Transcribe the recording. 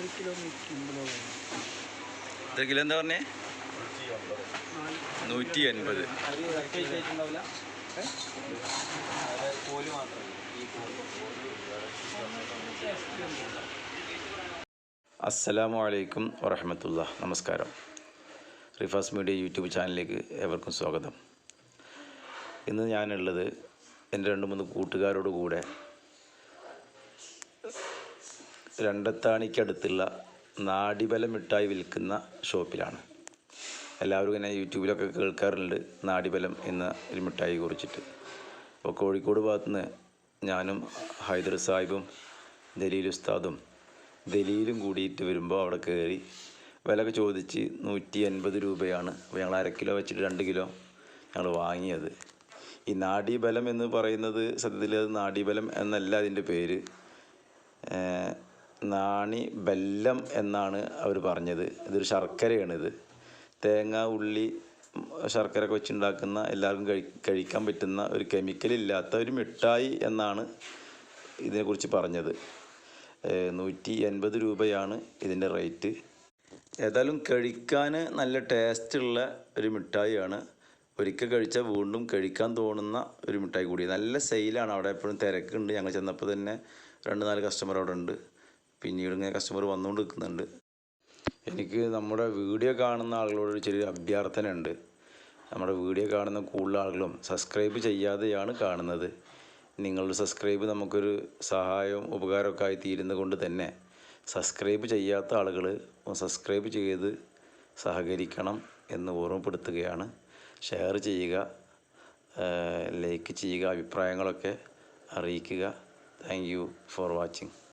ഒരു കിലോ നൂറ്റി അമ്പതോ വേണം. ഇത് കിലോ എന്താ പറഞ്ഞേ? നൂറ്റി അൻപത്. അസ്സലാമു അലൈക്കും വറഹമത്തുള്ള നമസ്കാരം. റിഫാസ് മീഡിയ യൂട്യൂബ് ചാനലിലേക്ക് ഏവർക്കും സ്വാഗതം. ഇന്ന് ഞാനുള്ളത് എന്റെ രണ്ട് മൂന്ന് കൂട്ടുകാരോട് കൂടെ രണ്ടത്താണിക്കടുത്തുള്ള നാടിബലം മിഠായി വിൽക്കുന്ന ഷോപ്പിലാണ്. എല്ലാവരും ഇങ്ങനെ യൂട്യൂബിലൊക്കെ കേൾക്കാറുണ്ട് നാടിബലം എന്ന ഒരു മിഠായി കുറിച്ചിട്ട്. അപ്പോൾ കോഴിക്കോട് ഭാഗത്തുനിന്ന് ഞാനും ഹൈദർ സാഹിബും ദലീൽ ഉസ്താദും ദലീലും കൂടിയിട്ട് വരുമ്പോൾ അവിടെ കയറി വിലയൊക്കെ ചോദിച്ച് നൂറ്റി എൺപത് രൂപയാണ്. അപ്പോൾ ഞങ്ങൾ അര കിലോ വെച്ചിട്ട് രണ്ട് കിലോ ഞങ്ങൾ വാങ്ങിയത്. ഈ നാടിബലം എന്ന് പറയുന്നത് സത്യത്തിൽ അത് നാടിബലം എന്നല്ല അതിന്റെ പേര്. നാണി ബെല്ലം എന്നാണ് അവർ പറഞ്ഞത്. ഇതൊരു ശർക്കരയാണിത്. തേങ്ങ ഉള്ളി ശർക്കര വെച്ചുണ്ടാക്കുന്ന എല്ലാവർക്കും കഴി കഴിക്കാൻ പറ്റുന്ന ഒരു കെമിക്കലില്ലാത്ത ഒരു മിഠായി എന്നാണ് ഇതിനെക്കുറിച്ച് പറഞ്ഞത്. നൂറ്റി എൺപത് രൂപയാണ് ഇതിന്റെ റേറ്റ്. ഏതായാലും കഴിക്കാൻ നല്ല ടേസ്റ്റുള്ള ഒരു മിഠായിയാണ്. ഒരിക്കൽ കഴിച്ചാൽ വീണ്ടും കഴിക്കാൻ തോന്നുന്ന ഒരു മിഠായി കൂടി. നല്ല സെയിലാണ് അവിടെ എപ്പോഴും തിരക്കുണ്ട്. ഞങ്ങൾ ചെന്നപ്പോൾ തന്നെ രണ്ട് നാല് കസ്റ്റമർ അവിടെ ഉണ്ട്. പിന്നീട് ഇങ്ങനെ കസ്റ്റമർ വന്നുകൊണ്ട് നിൽക്കുന്നുണ്ട് എനിക്ക് നമ്മുടെ വീഡിയോ കാണുന്ന ആളുകളോട് ഒരു ചെറിയ അഭ്യർത്ഥന ഉണ്ട് നമ്മുടെ വീഡിയോ കാണുന്ന കൂടുതൽ ആളുകളും സബ്സ്ക്രൈബ് ചെയ്യാതെയാണ് കാണുന്നത്. നിങ്ങളുടെ സബ്സ്ക്രൈബ് നമുക്കൊരു സഹായവും ഉപകാരമൊക്കെ ആയി തീരുന്നത് കൊണ്ട് തന്നെ സബ്സ്ക്രൈബ് ചെയ്യാത്ത ആളുകൾ സബ്സ്ക്രൈബ് ചെയ്ത് സഹകരിക്കണം എന്ന് ഓർമ്മപ്പെടുത്തുകയാണ്. ഷെയർ ചെയ്യുക ലൈക്ക് ചെയ്യുക അഭിപ്രായങ്ങളൊക്കെ അറിയിക്കുക. Thank you for watching